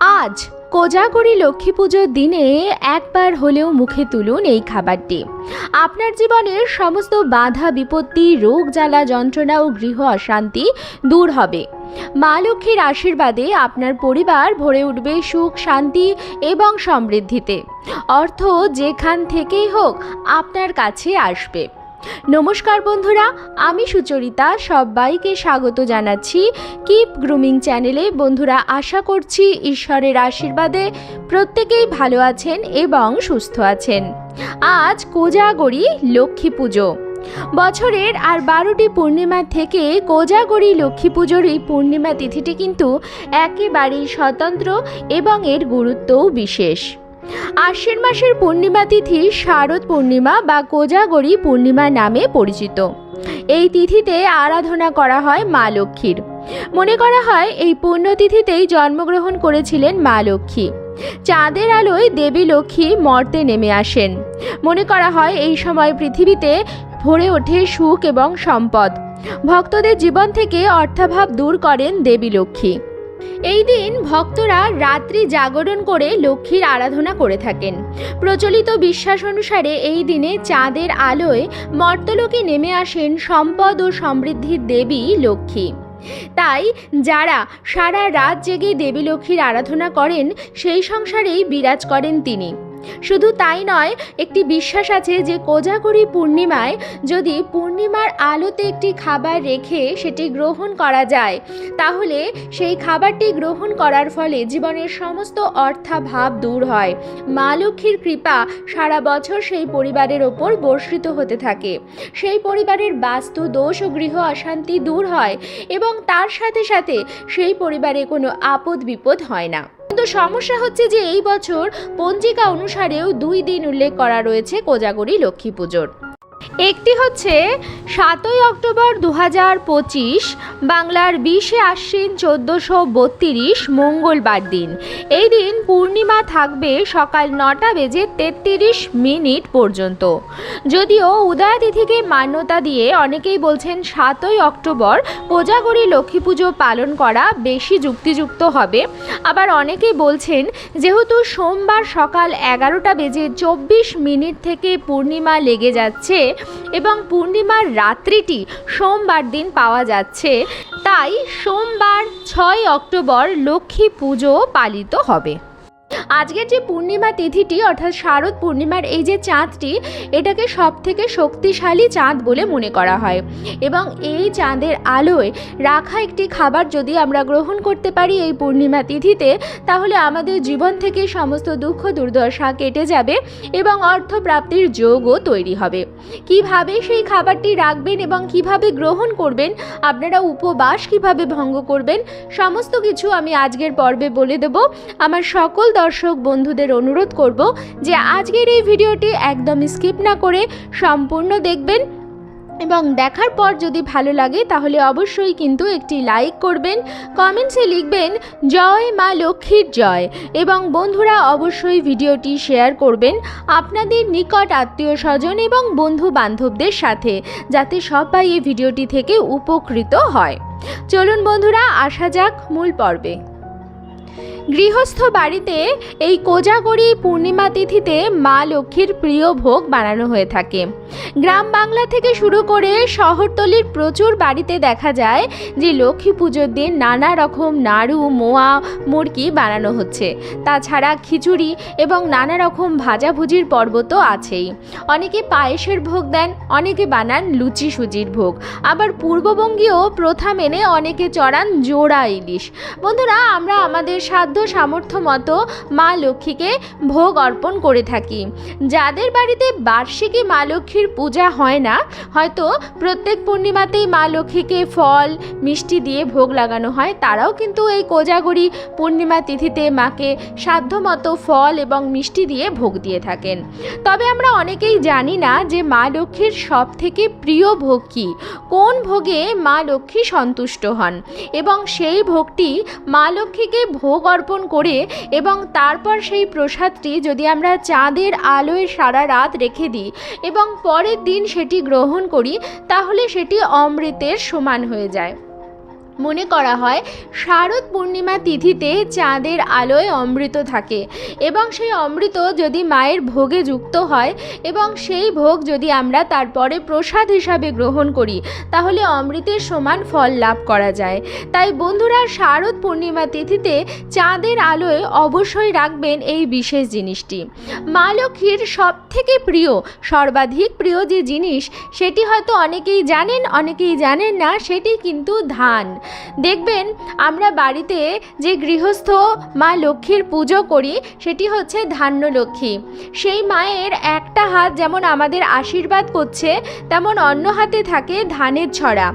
আজ কোজাগরি লক্ষ্মী পুজোর দিনে একবার হলেও মুখে তুলুন এই খাবারটি। আপনার জীবনের সমস্ত বাধা, বিপত্তি, রোগ, জ্বালা, যন্ত্রণা ও গৃহ অশান্তি দূর হবে। মা লক্ষ্মীর আশীর্বাদে আপনার পরিবার ভরে উঠবে সুখ, শান্তি এবং সমৃদ্ধিতে। অর্থ যেখান থেকেই হোক আপনার কাছে আসবে। নমস্কার বন্ধুরা, আমি সুচরিতা, সবাইকে স্বাগত জানাচ্ছি কিপ গ্রুমিং চ্যানেলে। বন্ধুরা, আশা করছি ঈশ্বরের আশীর্বাদে প্রত্যেকেই ভালো আছেন এবং সুস্থ আছেন। আজ কোজাগরি লক্ষ্মী পুজো। বছরের আর বারোটি পূর্ণিমা থেকে কোজাগরি লক্ষ্মী পুজোর এই পূর্ণিমা তিথিটি কিন্তু একেবারেই স্বতন্ত্র এবং এর গুরুত্বও বিশেষ। আশ্বিন মাসের পূর্ণিমা তিথি শারদ পূর্ণিমা বা কোজাগরি পূর্ণিমা নামে পরিচিত। এই তিথিতে আরাধনা করা হয় মা লক্ষ্মীর। মনে করা হয় এই পুণ্যতিথিতেই জন্মগ্রহণ করেছিলেন মা লক্ষ্মী। চাঁদের আলোয় দেবী লক্ষ্মী মর্তে নেমে আসেন। মনে করা হয় এই সময় পৃথিবীতে ভরে ওঠে সুখ এবং সম্পদ। ভক্তদের জীবন থেকে অর্থাভাব দূর করেন দেবী লক্ষ্মী। এই দিন ভক্তরা রাত্রি জাগরণ করে লক্ষ্মীর আরাধনা করে থাকেন। প্রচলিত বিশ্বাস অনুসারে এই দিনে চাঁদের আলোয় মর্তলোকে নেমে আসেন সম্পদ ও সমৃদ্ধির দেবী লক্ষ্মী। তাই যারা সারা রাত জেগে দেবী লক্ষ্মীর আরাধনা করেন, সেই সংসারেই বিরাজ করেন তিনি। শুধু তাই নয়, একটি বিশ্বাস আছে যে কোজাগরি পূর্ণিমায় যদি পূর্ণিমার আলোতে একটি খাবার রেখে সেটি গ্রহণ করা যায়, তাহলে সেই খাবারটি গ্রহণ করার ফলে জীবনের সমস্ত অর্থাভাব দূর হয়। মা লক্ষ্মীর কৃপা সারা বছর সেই পরিবারের ওপর বর্ষিত হতে থাকে। সেই পরিবারের বাস্তু, দোষ ও গৃহ অশান্তি দূর হয় এবং তার সাথে সাথে সেই পরিবারে কোনো আপদ বিপদ হয় না। সমস্যা হচ্ছে যে এই বছর পঞ্জিকা অনুসারেও দুই দিন উল্লেখ করা রয়েছে কোজাগরি লক্ষ্মী পুজোর। একটি হচ্ছে সাতই অক্টোবর দু হাজার পঁচিশ, বাংলার বিশে আশ্বিন চোদ্দোশো বত্রিশ, মঙ্গলবার দিন। এই দিন পূর্ণিমা থাকবে সকাল নটা বেজে তেত্রিশ মিনিট পর্যন্ত। যদিও উদয় তিথিকে মান্যতা দিয়ে অনেকেই বলছেন সাতই অক্টোবর কোজাগরি লক্ষ্মী পুজো পালন করা বেশি যুক্তিযুক্ত হবে। আবার অনেকেই বলছেন যেহেতু সোমবার সকাল এগারোটা বেজে চব্বিশ মিনিট থেকে পূর্ণিমা লেগে যাচ্ছে এবং পূর্ণিমার রাত্রিটি সোমবার দিন পাওয়া যাচ্ছে। তাই সোমবার ছয় অক্টোবর লক্ষ্মী পুজো পালিত হবে। আজকের যে পূর্ণিমা তিথিটি, অর্থাৎ শারদ পূর্ণিমার এই যে চাঁদটি, এটাকে সব থেকে শক্তিশালী চাঁদ বলে মনে করা হয়। এবং এই চাঁদের আলোয় রাখা একটি খাবার যদি আমরা গ্রহণ করতে পারি এই পূর্ণিমা তিথিতে, তাহলে আমাদের জীবন থেকে সমস্ত দুঃখ, দুর্দশা কেটে যাবে এবং অর্থপ্রাপ্তির যোগও তৈরি হবে। কীভাবে সেই খাবারটি রাখবেন এবং কীভাবে গ্রহণ করবেন, আপনারা উপবাস কীভাবে ভঙ্গ করবেন, সমস্ত কিছু আমি আজকের পর্বে বলে দেব। আমার সকল দর্শক বন্ধুদের অনুরোধ করব যে আজকের এই ভিডিওটি একদম স্কিপ না করে সম্পূর্ণ দেখবেন এবং দেখার পর যদি ভালো লাগে তাহলে অবশ্যই কিন্তু একটি লাইক করবেন, কমেন্টসে লিখবেন, জয় মা লক্ষ্মীর জয় এবং বন্ধুরা অবশ্যই ভিডিওটি শেয়ার করবেন আপনাদের নিকট আত্মীয় স্বজন এবং বন্ধু বান্ধবদের সাথে, যাতে সবাই এই ভিডিওটি থেকে উপকৃত হয়। চলুন বন্ধুরা, আসা যাক মূল পর্বে। গৃহস্থ বাড়িতে এই কোজাগরি পূর্ণিমা তিথিতে মা লক্ষ্মীর প্রিয় ভোগ বানানো হয়ে থাকে। গ্রাম বাংলা থেকে শুরু করে শহরতলির প্রচুর বাড়িতে দেখা যায় যে লক্ষ্মী পুজোর দিন নানা রকম নাড়ু, মোয়া, মুরগি বানানো হচ্ছে। তাছাড়া খিচুড়ি এবং নানা রকম ভাজাভুজির পর্ব তো আছেই। অনেকে পায়েসের ভোগ দেন, অনেকে বানান লুচি সুজির ভোগ। আবার পূর্ববঙ্গীয় প্রথা মেনে অনেকে চড়ান জোড়া ইলিশ। বন্ধুরা, আমরা আমাদের সাধ্য সামর্থ্য মতো মা লক্ষ্মীকে ভোগ অর্পণ করে থাকি। যাদের বাড়িতে বার্ষিকী মা লক্ষ্মীর পূজা হয় না, হয়তো প্রত্যেক পূর্ণিমাতেই মা লক্ষ্মীকে ফল, মিষ্টি দিয়ে ভোগ লাগানো হয়, তারাও কিন্তু এই কোজাগরি পূর্ণিমা তিথিতে মাকে সাধ্যমতো ফল এবং মিষ্টি দিয়ে ভোগ দিয়ে থাকেন। তবে আমরা অনেকেই জানি না যে মা লক্ষ্মীর সব থেকে প্রিয় ভোগ কী। কোন ভোগে মা লক্ষ্মী সন্তুষ্ট হন? এবং সেই ভোগটি মা লক্ষ্মীকে ভোগ অর্পণ করে এবং তারপর সেই প্রসাদটি যদি আমরা চাঁদের আলোয় সারা রাত রেখে দিই এবং পরের দিন সেটি গ্রহণ করি, তাহলে সেটি অমৃতের সমান হয়ে যায়। মনে করা হয়, শারদ পূর্ণিমা তিথিতে চাঁদের আলোয় অমৃত থাকে এবং সেই অমৃত যদি মায়ের ভোগে যুক্ত হয় এবং সেই ভোগ যদি আমরা তারপরে প্রসাদ হিসাবে গ্রহণ করি, তাহলে অমৃতের সমান ফল লাভ করা যায়। তাই বন্ধুরা, শারদ পূর্ণিমা তিথিতে চাঁদের আলোয় অবশ্যই রাখবেন এই বিশেষ জিনিসটি। মা লক্ষ্মীর সব থেকে প্রিয়, সর্বাধিক প্রিয় যে জিনিস, সেটি হয়তো অনেকেই জানেন অনেকেই জানেন না, সেটি কিন্তু ধান। দেখবেন, আমরা বাড়িতে যে গৃহস্থ মা লক্ষ্মীর পুজো করি, সেটি হচ্ছে ধান্য লক্ষ্মী সেই মায়ের একটা হাত যেমন আমাদের আশীর্বাদ করছে, তেমন অন্য হাতে থাকে ধানের ছড়া।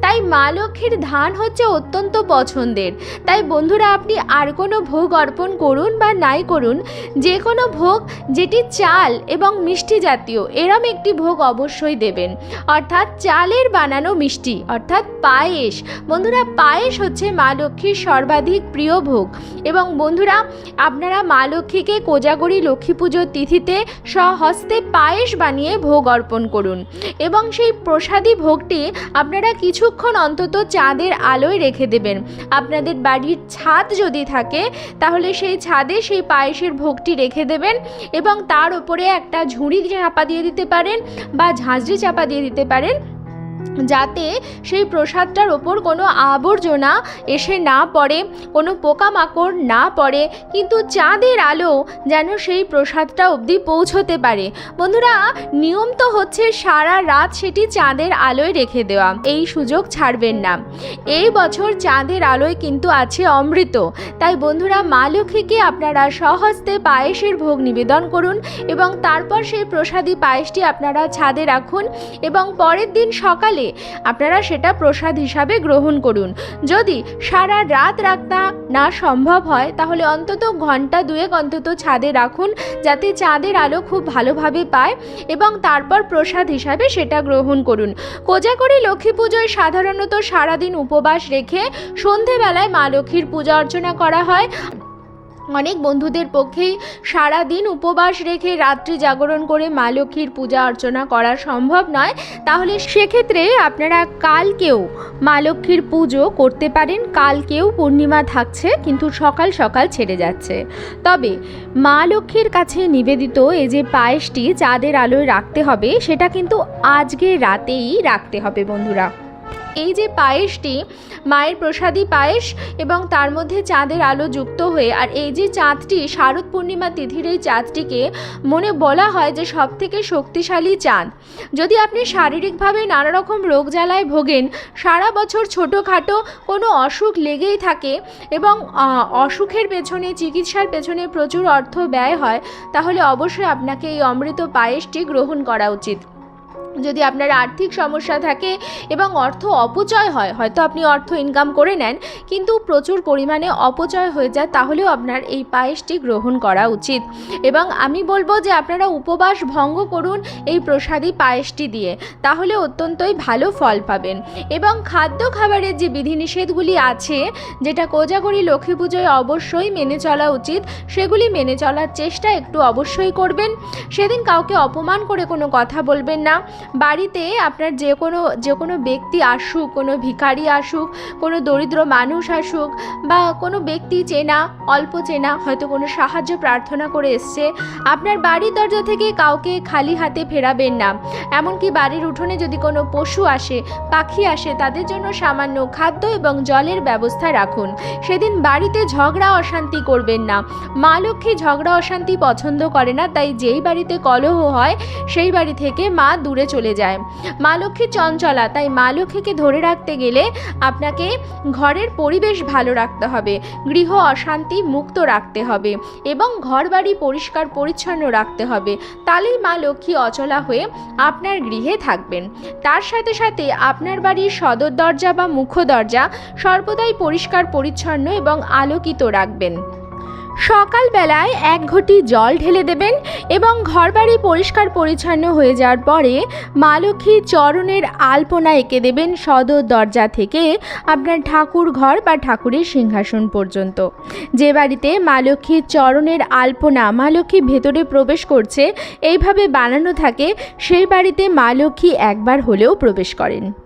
তাই মা লক্ষ্মীর ধান হচ্ছে অত্যন্ত পছন্দের। তাই বন্ধুরা, আপনি আর কোনো ভোগ অর্পণ করুন বা নাই করুন, যে কোনো ভোগ যেটি চাল এবং মিষ্টি জাতীয়, এরম একটি ভোগ অবশ্যই দেবেন। অর্থাৎ চালের বানানো মিষ্টি, অর্থাৎ পায়েস। বন্ধুরা, পায়েস হচ্ছে মা লক্ষ্মীর সর্বাধিক প্রিয় ভোগ। এবং বন্ধুরা, আপনারা মা লক্ষ্মীকে কোজাগরি লক্ষ্মী পুজোর তিথিতে স্বহস্তে পায়েস বানিয়ে ভোগ অর্পণ করুন। এবং সেই প্রসাদী ভোগটি আপনারা কিছুক্ষণ অন্তত চাঁদের আলোয় রেখে দেবেন। আপনাদের বাড়ির ছাদ যদি থাকে, তাহলে সেই ছাদে সেই পায়েসের ভোগটি রেখে দেবেন এবং তার উপরে একটা ঝুড়ি চাপা দিয়ে দিতে পারেন বা ঝাঁঝরি চাপা দিয়ে দিতে পারেন। যাতে সেই প্রসাদটার ওপর কোনো আবর্জনা এসে না পড়ে, কোনো পোকামাকড় না পড়ে, কিন্তু চাঁদের আলো যেন সেই প্রসাদটা অবধি পৌঁছতে পারে। বন্ধুরা, নিয়ম তো হচ্ছে সারা রাত সেটি চাঁদের আলোয় রেখে দেওয়া। এই সুযোগ ছাড়বেন না। এই বছর চাঁদের আলোয় কিন্তু আছে অমৃত। তাই বন্ধুরা, মা লক্ষ্মীকে আপনারা সহস্তে পায়েসের ভোগ নিবেদন করুন এবং তারপর সেই প্রসাদী পায়েসটি আপনারা ছাদে রাখুন এবং পরের দিন সকালে আপনারা সেটা প্রসাদ হিসাবে গ্রহণ করুন। যদি সারা রাত রাখতা না সম্ভব হয়, তাহলে অন্তত ঘণ্টা দুয়েক অন্তত ছাদে রাখুন, যাতে চাঁদের আলো খুব ভালোভাবে পায় এবং তারপর প্রসাদ হিসাবে সেটা গ্রহণ করুন। কোজাগরি লক্ষ্মী পুজোয় সাধারণত সারাদিন উপবাস রেখে সন্ধেবেলায় মা লক্ষ্মীর পূজা অর্চনা করা হয়। অনেক বন্ধুদের পক্ষেই সারা দিন উপবাস রেখে রাত্রি জাগরণ করে মা লক্ষ্মীর পূজা অর্চনা করা সম্ভব নয়। তাহলে সেক্ষেত্রে আপনারা কালকেও মা লক্ষ্মীর পুজো করতে পারেন। কালকেও পূর্ণিমা থাকছে, কিন্তু সকাল সকাল ছেড়ে যাচ্ছে। তবে মা লক্ষ্মীর কাছে নিবেদিত এই যে পায়েসটি চাঁদের আলোয় রাখতে হবে, সেটা কিন্তু আজকে রাতেই রাখতে হবে বন্ধুরা। এই যে পায়েসটি, মায়ের প্রসাদী পায়েস এবং তার মধ্যে চাঁদের আলো যুক্ত হয়ে, আর এই যে চাঁদটি, শারদ পূর্ণিমা তিথির এই চাঁদটিকে মনে বলা হয় যে সব থেকে শক্তিশালী চাঁদ। যদি আপনি শারীরিকভাবে নানা রকম রোগ জ্বালায় ভোগেন, সারা বছর ছোটোখাটো কোনো অসুখ লেগেই থাকে এবং অসুখের পেছনে, চিকিৎসার পেছনে প্রচুর অর্থ ব্যয় হয়, তাহলে অবশ্যই আপনাকে এই অমৃত পায়েসটি গ্রহণ করা উচিত। যদি আপনার আর্থিক সমস্যা থাকে এবং অর্থ অপচয় হয়, হয়তো আপনি অর্থ ইনকাম করে নেন, কিন্তু প্রচুর পরিমাণে অপচয় হয়ে যায়, তাহলেও আপনার এই পায়েসটি গ্রহণ করা উচিত। এবং আমি বলব যে আপনারা উপবাস ভঙ্গ করুন এই প্রসাদী পায়েসটি দিয়ে, তাহলে অত্যন্তই ভালো ফল পাবেন। এবং খাদ্য খাবারের যে বিধিনিষেধগুলি আছে, যেটা কোজাগরি লক্ষ্মী পুজোয় অবশ্যই মেনে চলা উচিত, সেগুলি মেনে চলার চেষ্টা একটু অবশ্যই করবেন। সেদিন কাউকে অপমান করে কোনো কথা বলবেন না। বাড়িতে আপনার যে কোনো যে কোনো ব্যক্তি আসুক, কোনো ভিখারি আসুক, কোনো দরিদ্র মানুষ আসুক বা কোনো ব্যক্তি চেনা, অল্প চেনা, হয়তো কোনো সাহায্য প্রার্থনা করে এসছে, আপনার বাড়ির দরজা থেকে কাউকে খালি হাতে ফেরাবেন না। এমনকি বাড়ির উঠোনে যদি কোনো পশু আসে, পাখি আসে, তাদের জন্য সামান্য খাদ্য এবং জলের ব্যবস্থা রাখুন। সেদিন বাড়িতে ঝগড়া, অশান্তি করবেন না। মা লক্ষ্মী ঝগড়া, অশান্তি পছন্দ করে না, তাই যেই বাড়িতে কলহ হয়, সেই বাড়ি থেকে মা দূরে চলে যায়। মা লক্ষ্মী চঞ্চলা, তাই মা লক্ষ্মীকে ধরে রাখতে গেলে আপনাকে ঘরের পরিবেশ ভালো রাখতে হবে, গৃহ অশান্তি মুক্ত রাখতে হবে এবং ঘর বাড়ি পরিষ্কার পরিচ্ছন্ন রাখতে হবে। তাহলেই মা লক্ষ্মী অচলা হয়ে আপনার গৃহে থাকবেন। তার সাথে সাথে আপনার বাড়ির সদর দরজা বা মুখ্য দরজা সর্বদাই পরিষ্কার, পরিচ্ছন্ন এবং আলোকিত রাখবেন। সকালবেলায় এক ঘটি জল ঢেলে দেবেন এবং ঘরবাড়ি পরিষ্কার পরিচ্ছন্ন হয়ে যাওয়ার পরে মা লক্ষ্মীর চরণের আলপনা এঁকে দেবেন সদর দরজা থেকে আপনার ঠাকুর ঘর বা ঠাকুরের সিংহাসন পর্যন্ত। যে বাড়িতে মা লক্ষ্মীর চরণের আলপনা মা লক্ষ্মী ভেতরে প্রবেশ করছে, এইভাবে বানানো থাকে, সেই বাড়িতে মা লক্ষ্মী একবার হলেও প্রবেশ করেন।